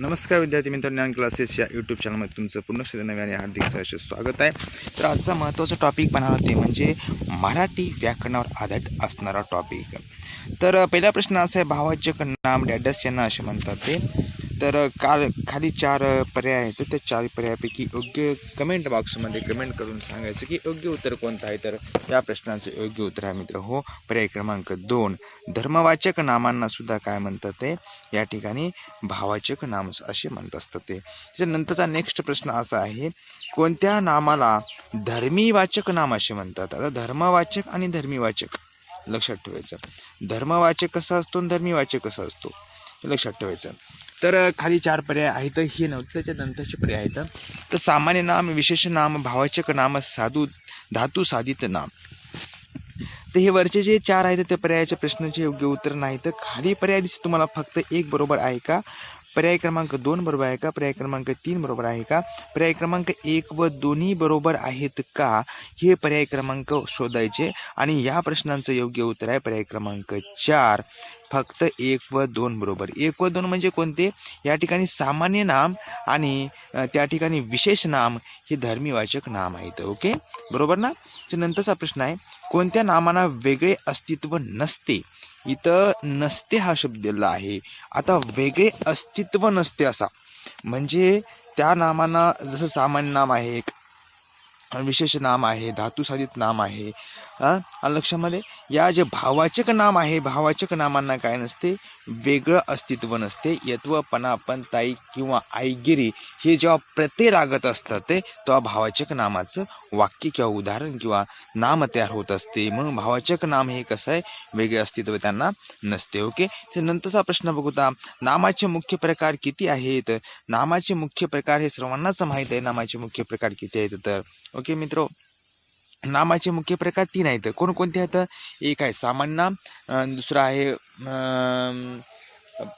नमस्कार विद्यार्थी मित्रांनो ज्ञान क्लासेस या यूट्यूब चॅनलमध्ये तुमचं पूर्ण नव्याने आणि हार्दिक सहर्ष स्वागत आहे. तर आजचा महत्त्वाचा टॉपिक पाहणार ते म्हणजे मराठी व्याकरणावर आधारित असणारा टॉपिक तर पहिला प्रश्न असा आहे भावाचक नाम डॅडस यांना असे म्हणतात ते. तर काल खाली चार पर्याय आहेत. तर त्या चार पर्यायापैकी योग्य कमेंट बॉक्समध्ये कमेंट करून सांगायचं की योग्य उत्तर कोणतं आहे? तर या प्रश्नाचं योग्य उत्तर आहे मित्र. हो पर्याय क्रमांक दोन. धर्मवाचक नामांना सुद्धा काय म्हणतात ते? या ठिकाणी भावाचक नाम असे म्हणत असतात ते. त्याच्यानंतरचा नेक्स्ट प्रश्न असा आहे कोणत्या नामाला धर्मीवाचक नाम असे म्हणतात? आता धर्मवाचक आणि धर्मीवाचक. लक्षात ठेवायचं. धर्मवाचक कसा असतो आणि धर्मीवाचक कसा असतो? हे लक्षात ठेवायचं. तर खाली चार पर्याय आहेत. हे नवत्याच्या दंताचे नंतरचे पर्याय आहेत. तर सामान्य नाम विशेष नाम भावाचक नाम साधू धातू साधित नाम. तर हे वरचे जे चार आहेत त्या पर्यायाच्या प्रश्नाचे योग्य उत्तर नाही. तर खाली पर्याय दिसत तुम्हाला फक्त एक बरोबर आहे का? पर्याय क्रमांक दोन बरोबर आहे का? पर्याय क्रमांक तीन बरोबर आहे का? पर्याय क्रमांक एक व दोन्ही बरोबर आहेत का? हे पर्याय क्रमांक शोधायचे आणि या प्रश्नांचं योग्य उत्तर आहे पर्याय क्रमांक चार. फक्त एक व दोन बरोबर. एक व दोन म्हणजे कोणते? या ठिकाणी सामान्य नाम आणि त्या ठिकाणी विशेष नाम हे धर्मीवाचक नाम आहेत ओके? बरोबर ना? नंतरचा प्रश्न आहे कोणत्या नामांना वेगळे अस्तित्व नसते? इथं नसते हा शब्द दिला आहे. आता वेगळे अस्तित्व नसते असा. म्हणजे त्या नामांना जसं सामान्य नाम आहे एक विशेष नाम आहे धातुसाधित नाम आहे. हां? लक्षामध्ये या जे भावाचक नाम आहे भावाचक नामांना काय नसते वेगळं अस्तित्व नसते. यत्वपणा पंताई किंवा आईगिरी हे जेव्हा प्रत्यय लागत असतात ते तेव्हा भावाचक नामाचं वाक्य किंवा उदाहरण किंवा नाम तयार होत असते. म्हणून भावाचक नाम हे कसं आहे? वेगळे अस्तित्व त्यांना नसते ओके? त्यानंतरचा प्रश्न बघूता नामाचे मुख्य प्रकार किती आहेत? नामाचे मुख्य प्रकार हे सर्वांनाच माहीत आहे. नामाचे मुख्य प्रकार किती आहेत तर ओके मित्रो? नामाचे मुख्य प्रकार तीन आहेत. कोणकोणते आहेत? एक आहे सामान्य नाम अं, दुसरं आहे अं,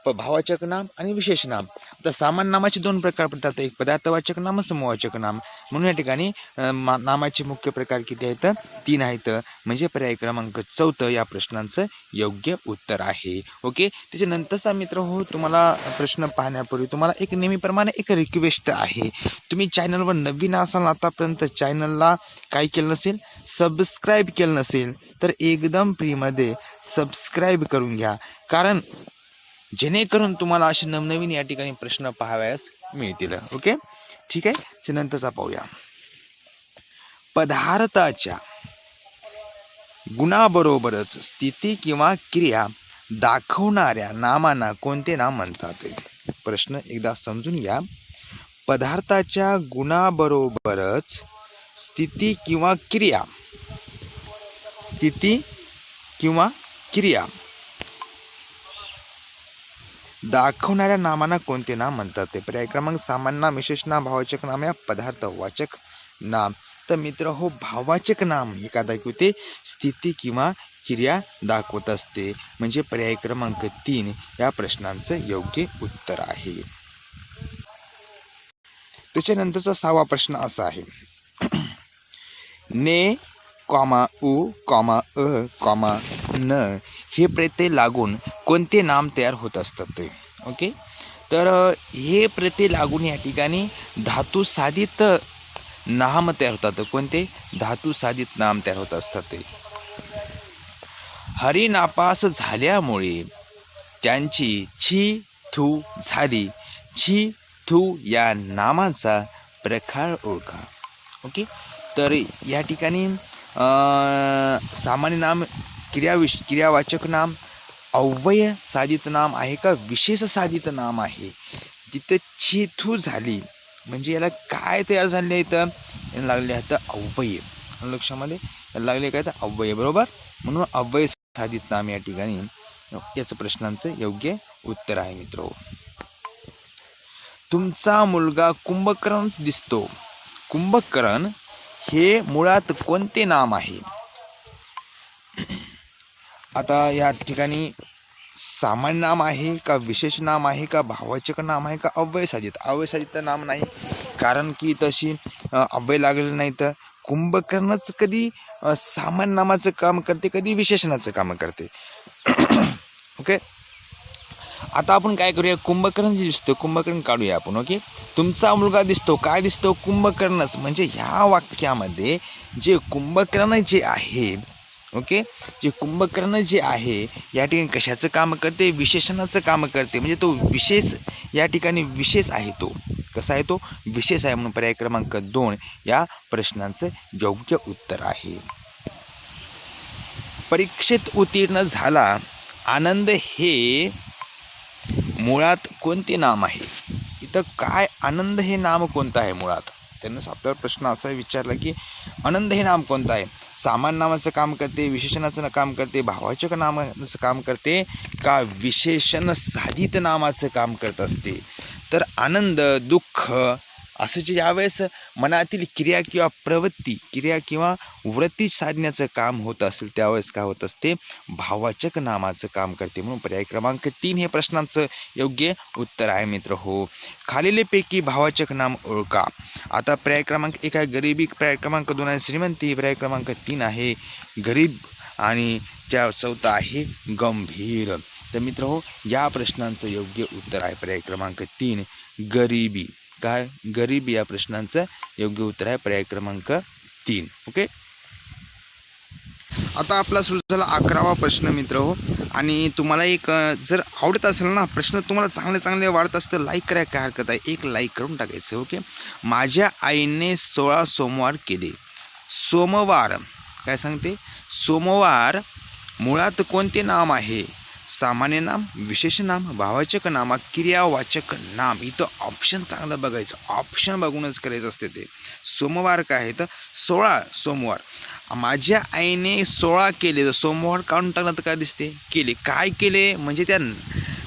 भावाचक नाम आणि विशेष नाम. आता सामान्य नामाचे दोन प्रकार पडतात. एक पदार्थवाचक नाम समूहवाचक नाम. म्हणून या ठिकाणी मा- नामाचे मुख्य प्रकार किती आहेत? तीन आहेत. म्हणजे पर्याय क्रमांक चौथं या प्रश्नांचं योग्य उत्तर आहे. ओके? त्याच्यानंतरचा मित्र हो तुम्हाला प्रश्न पाहण्यापूर्वी तुम्हाला एक नेहमीप्रमाणे एक रिक्वेस्ट आहे. तुम्ही चॅनलवर नवीन असाल आतापर्यंत चॅनलला काय केलं नसेल? सबस्क्राईब केलं नसेल तर एकदम फ्रीमध्ये सबस्क्राईब करून घ्या. कारण जेणेकरून तुम्हाला असे नवनवीन या ठिकाणी प्रश्न पाहावयास मिळतील. ओके? ठीक आहे? त्यानंतरचा पाहूया. पदार्थाच्या गुणाबरोबरच स्थिती किंवा क्रिया दाखवणाऱ्या नामांना कोणते नाम म्हणतात? प्रश्न एकदा समजून घ्या. पदार्थाच्या गुणाबरोबरच स्थिती किंवा क्रिया. स्थिती किंवा क्रिया. दाखवणाऱ्या नामांना कोणते नाम म्हणतात? ते पर्याय क्रमांक सामान्य नाम विशेष नाम भावाचक नाम या पदार्थ वाचक नाम. तर मित्र हो भावाचक नाम एखादा होते स्थिती किंवा क्रिया दाखवत असते. म्हणजे पर्याय क्रमांक तीन या प्रश्नांचं योग्य उत्तर आहे. त्याच्यानंतरचा सहावा प्रश्न असा आहे. ने कॉमा उ कॉमा अ कॉमा न हे प्रत्यय लागून कोणते नाम तयार होत असतात ते? ओके? तर हे प्रत्यय लागून या ठिकाणी धातू साधित नाम तयार होतात. कोणते? धातू साधित नाम तयार होत असतात ते. हरिनापास झाल्यामुळे त्यांची छी थू झाली. छी थू या नामाचा प्रकार ओळखा. ओके? तर या ठिकाणी अं, सामान्य नाम क्रियाविश क्रियावाचक नाम अव्यय साधित नाम आहे का? विशेष साधित नाम आहे. तिथं चेथू झाली. म्हणजे याला काय तयार झाले आहे तर याला लागले आहेत अव्यय. लक्षामध्ये? याला लागले काय तर? अव्यय बरोबर? म्हणून अव्यय साधित नाम या ठिकाणी याचं प्रश्नांचं योग्य उत्तर आहे मित्र. तुमचा मुलगा कुंभकर्णच दिसतो. कुंभकर्ण हे मुळात कोणते नाम आहे? आता या ठिकाणी सामान्य नाम आहे का विशेष नाम आहे का भावाचक नाम आहे का अव्यय साधित नाम नाही. कारण की तशी अव्यय लागलेलं नाही तर कुंभकर्णच कधी सामान्य नामाचं काम करते कधी विशेषणाचं काम करते. ओके? आता आपण काय करूया? कुंभकर्ण जे दिसतो कुंभकर्ण काढूया आपण ओके? तुमचा मुलगा दिसतो काय दिसतो? कुंभकर्णच. म्हणजे ह्या वाक्यामध्ये जे कुंभकर्ण जे आहे ओके? जे कुंभकर्ण जे आहे या ठिकाणी कशाचं काम करते? विशेषणाचं काम करते. म्हणजे तो विशेष या ठिकाणी विशेष आहे तो. कसा आहे तो? विशेष आहे म्हणून पर्याय क्रमांक दोन या प्रश्नांचं योग्य उत्तर आहे. परीक्षेत उत्तीर्ण झाला. आनंद हे मुळात कोणते नाम आहे? इथं काय आनंद हे नाम कोणतं आहे मुळात? त्यांनाच आपल्याला प्रश्न असा विचारला की आनंद हे नाम कोणतं आहे? सामान नामाचं काम करते विशेषणाचं काम करते भावाचक नामाचं काम करते का विशेषण साधित नामाचं काम करत असते. तर आनंद दुःख असं जे ज्यावेळेस मनातील क्रिया किंवा प्रवृत्ती क्रिया किंवा वृत्ती साधण्याचं काम होत असेल त्यावेळेस काय होत असते? भावाचक नामाचं काम करते. म्हणून पर्याय क्रमांक तीन हे प्रश्नांचं योग्य उत्तर आहे मित्र हो. खालीलपैकी भावाचक नाम ओळखा. आता पर्याय क्रमांक एक आहे गरिबी. पर्याय क्रमांक दोन आहे श्रीमंती. पर्याय क्रमांक तीन आहे गरीब आणि त्या चौथा आहे गंभीर. तर मित्र हो या प्रश्नांचं योग्य उत्तर आहे पर्याय क्रमांक तीन गरिबी. काय? गरीब या प्रश्नांचं योग्य उत्तर आहे पर्याय क्रमांक तीन. ओके? आता आपला सुरू झाला अकरावा प्रश्न मित्र हो. आणि तुम्हाला एक जर आवडत असेल ना प्रश्न तुम्हाला चांगले चांगले वाढत असतं लाईक करायला काय हरकत आहे? एक लाईक करून टाकायचं ओके? माझ्या आईने सोळा सोमवार केले. सोमवार काय सांगते? सोमवार मुळात कोणते नाम आहे? सामान्य नाम विशेष नाम भावाचक नाम क्रियावाचक नाम. इथं ऑप्शन चांगलं बघायचं. ऑप्शन बघूनच करायचं असते ते. सोमवार काय आहे? तर सोळा सोमवार. माझ्या आईने सोळा केले तर सोमवार काढून टाकलं तर काय दिसते? केले. काय केले? म्हणजे त्या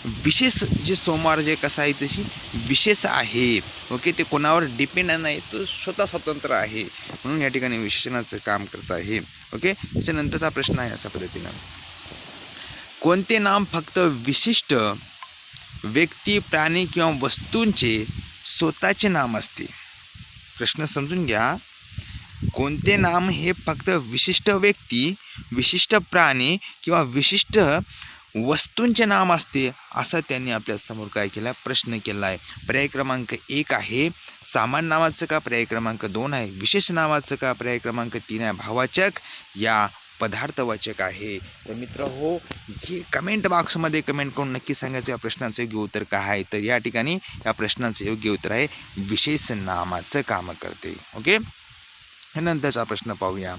विशेष जे सोमवार जे कसं आहे तशी विशेष आहे. ओके? ते कोणावर डिपेंड नाही. तो स्वतः स्वतंत्र आहे. म्हणून या ठिकाणी विशेषणाचं काम करत आहे. ओके? त्याच्यानंतरचा प्रश्न आहे अशा पद्धतीनं. कोणते नाम फक्त विशिष्ट व्यक्ती प्राणी किंवा वस्तूंचे स्वतःचे नाम असते? प्रश्न समजून घ्या. कोणते नाम हे फक्त विशिष्ट व्यक्ती विशिष्ट प्राणी किंवा विशिष्ट वस्तूंचे नाम असते असं त्यांनी आपल्यासमोर काय केला प्रश्न केला आहे. पर्याय क्रमांक एक आहे सामान नावाचं का? पर्याय क्रमांक दोन आहे विशेष नावाचं का? पर्याय क्रमांक तीन आहे भावाचक या पदार्थवाचक आहे. तर मित्र हो हे कमेंट बॉक्समध्ये कमेंट करून नक्की सांगायचं या प्रश्नाचं योग्य उत्तर काय आहे? तर या ठिकाणी या प्रश्नाचं योग्य उत्तर आहे विशेष नामाचं काम करते. ओके नंतरचा प्रश्न पाहूया.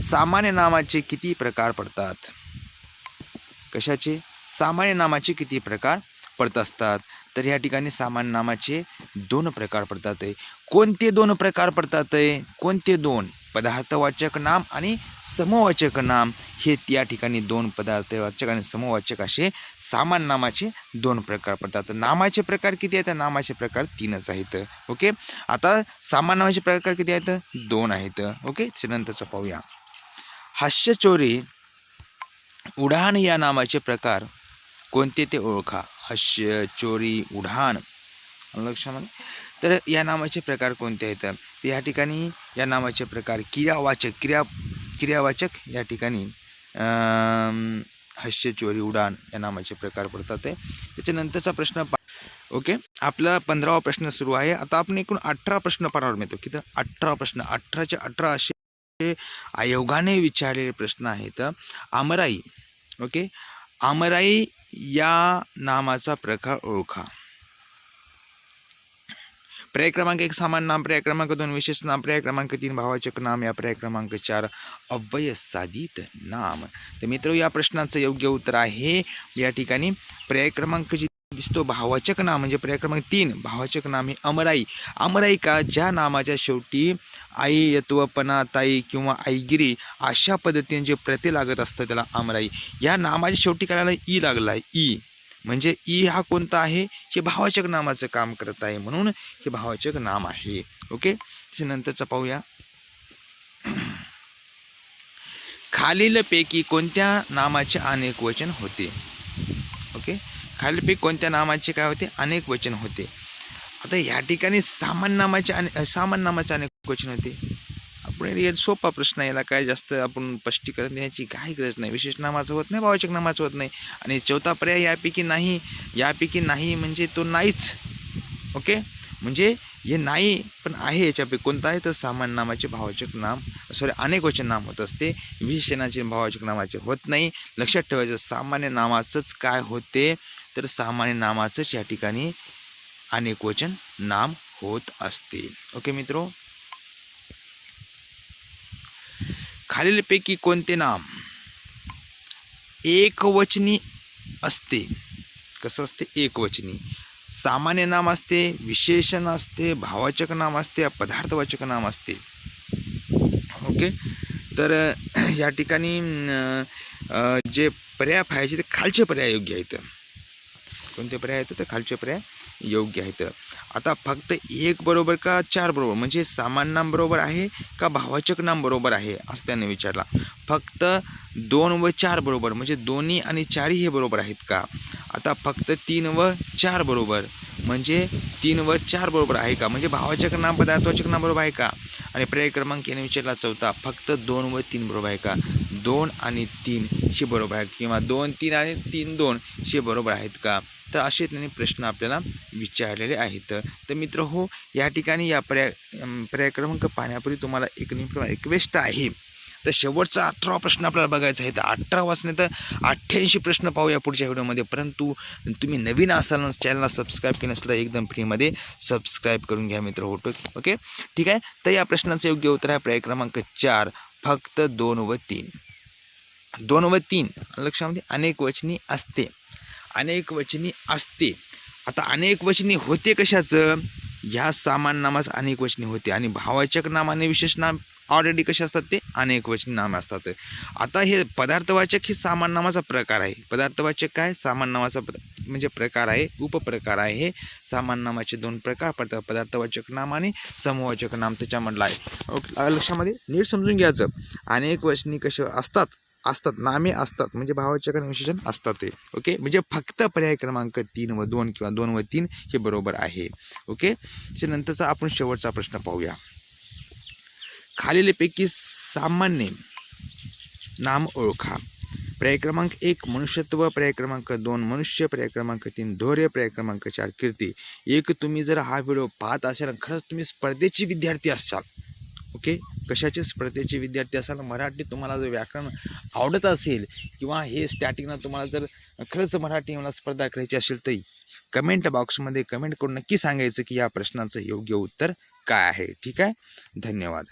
सामान्य नामाचे किती प्रकार पडतात? कशाचे? सामान्य नामाचे किती प्रकार पडत असतात? तर या ठिकाणी सामान्य नामाचे दोन प्रकार पडतात आहे कोणते दोन प्रकार पडतात आहे कोणते दोन? पदार्थवाचक नाम आणि समवाचक नाम हे या ठिकाणी दोन पदार्थवाचक आणि समवाचक असे सामान नामाचे दोन प्रकार पडतात. नामाचे प्रकार किती आहेत? नामाचे प्रकार तीनच आहेत. ओके? आता सामान नामाचे प्रकार किती आहेत? दोन आहेत. ओके? त्याच्यानंतरचं पाहूया. हास्यचोरी उडान या नामाचे प्रकार कोणते ते ओळखा. हास्य चोरी उडाण लक्षामध्ये तर या नामाचे प्रकार कोणते आहेत? तर या ठिकाणी या नामाचे प्रकार क्रियावाचक क्रिया क्रियावाचक या ठिकाणी हास्यचोरी चोरी उडाण या नामाचे प्रकार पडतात आहे त्याच्यानंतरचा प्रश्न पा ओके? आपला पंधरावा प्रश्न सुरू आहे. आता आपण एकूण अठरा प्रश्न पाहणार मिळतो. किती? अठरा प्रश्न. अठराचे अठरा असे आयोगाने विचारलेले प्रश्न आहेत. आमराई ओके? आमराई या नामाचा प्रकार ओळखा. पर्याय क्रमांक एक सामान्य नाम पर्याय क्रमांक दोन विशेष नाम पर्याय क्रमांक तीन भावाचक नाम या पर्याय क्रमांक चार अव्यय साधित नाम. तर मित्र या प्रश्नाचं योग्य उत्तर आहे. या ठिकाणी पर्याय क्रमांक जी दिसतो भावाचक नाम म्हणजे पर्याय क्रमांक तीन भावाचक नाम हे अमराई. अमराई का ज्या नामाच्या शेवटी आई यत्वपणा ताई किंवा आईगिरी अशा पद्धतीने जे प्रति लागत असतं त्याला अमराई. या नामाच्या शेवटी करायला ई लागला ई. म्हणजे ई हा कोणता आहे? हे भावाचक नामाचं काम करत आहे म्हणून हे भावाचक नाम आहे. ओके? त्याच्यानंतरचं पाहूया. खालीलपैकी कोणत्या नामाचे अनेक वचन होते? ओके? खालीलपैकी कोणत्या नामाचे काय होते? अनेक वचन होते. आता या ठिकाणी सामान नामाचे अने सामान नामाचे अनेक वचन होते. पण हे सोपा प्रश्न आहे. याला काय जास्त आपण स्पष्टीकरण देण्याची काही गरज नाही. विशेष नामाचं होत नाही भावचक नामाचं होत नाही. आणि चौथा पर्याय यापैकी नाही यापैकी नाही म्हणजे तो नाहीच. ओके? म्हणजे हे नाही पण आहे याच्यापैकी. कोणतं आहे? तर सामान्य नामाचे भावचक नाम सॉरी अनेक वचन नाम होत असते. विशेषणाचे भावचक नामाचे होत नाही. लक्षात ठेवायचं सामान्य नामाचंच काय होते? तर सामान्य नामाचंच या ठिकाणी अनेक वचन नाम होत असते. ओके मित्रो? खालीलपैकी कोणते नाम? एकवचनी असते. कसं असते? एकवचनी. सामान्य नाम असते विशेषण असते भावाचक नाम असते पदार्थवाचक नाम असते. ओके? तर या ठिकाणी जे पर्याय पाहायचे ते खालचे पर्याय योग्य आहेत. कोणते पर्याय आहेत? तर खालचे पर्याय योग्य आहेत. आता फक्त एक बरोबर का चार बरोबर? म्हणजे सामान नाम बरोबर आहे का भावाचक नाम बरोबर आहे? असं त्याने विचारला. फक्त दोन व चार बरोबर. म्हणजे दोन्ही आणि चारही हे बरोबर आहेत का? आता फक्त तीन व चार बरोबर. म्हणजे तीन व चार बरोबर आहे का? म्हणजे भावाचक नाम पदार्थवाचक नाम बरोबर आहे का? आणि पर्याय क्रमांक याने विचारला चौथा. फक्त दोन व तीन बरोबर आहे का? दोन आणि तीन हे बरोबर आहे किंवा दोन तीन आणि तीन दोन हे बरोबर आहेत का? तर असे त्यांनी प्रश्न आपल्याला विचारलेले आहेत. तर मित्र हो या ठिकाणी या पर्याय अम, पर्याय क्रमांक पाहण्यापूर्वी तुम्हाला एक नेमकं रिक्वेस्ट आहे. तर शेवटचा अठरावा प्रश्न आपल्याला बघायचा आहे. तर अठरा वाचने तर अठ्ठ्याऐंशी प्रश्न पाहूया पुढच्या व्हिडिओमध्ये. परंतु तुम्ही नवीन असाल चॅनलला सबस्क्राईब केलं असलं एकदम फ्रीमध्ये सबस्क्राईब करून घ्या मित्र होतो ओके? ठीक आहे? तर या प्रश्नाचं योग्य उत्तर आहे पर्याय क्रमांक चार फक्त दोन व तीन. दोन व तीन लक्षामध्ये अनेक वचनी असते. अनेक वचनी असते. आता अनेक वचनी होते कशाचं? ह्या सामान नामाचं अनेक वचनी होते आणि भावाचक नाम आणि विशेष नाम ऑलरेडी कसे असतात ते? अनेक वचनी नाम असतात. आता हे पदार्थवाचक हे सामान नामाचा प्रकार आहे. पदार्थवाचक काय? सामान नामाचा प्र म्हणजे प्रकार आहे उपप्रकार आहे. हे सामान नामाचे दोन प्रकार पडतात पदार्थवाचक नाम आणि समूहवाचक नाम त्याच्यामधलं आहे. लक्षामध्ये? नीट समजून घ्यायचं. अनेक वचनी कसे असतात? असतात नामे असतात म्हणजे भावाचक आणि विशेषण असतात ते. ओके? म्हणजे फक्त पर्याय क्रमांक तीन व दोन किंवा दोन व तीन हे बरोबर आहे. ओके? त्याच्यानंतरचा आपण शेवटचा प्रश्न पाहूया. खालीलपैकी सामान्य नाम ओळखा. पर्याय क्रमांक एक मनुष्यत्व. पर्याय क्रमांक दोन मनुष्य. पर्याय क्रमांक तीन धैर्य. पर्याय क्रमांक चार कीर्ती. एक तुम्ही जर हा व्हिडिओ पाहत असाल खरंच तुम्ही स्पर्धेची विद्यार्थी असाल ओके? कशाचे स्पर्धेचे विद्यार्थी असाल? मराठी तुम्हाला जर व्याकरण आवडत असेल किंवा हे स्टार्टिंगला तुम्हाला जर खरंच मराठी मला स्पर्धा करायची असेल तर कमेंट बॉक्समध्ये कमेंट करून नक्की सांगायचं की या प्रश्नाचं योग्य उत्तर काय आहे. ठीक आहे? धन्यवाद.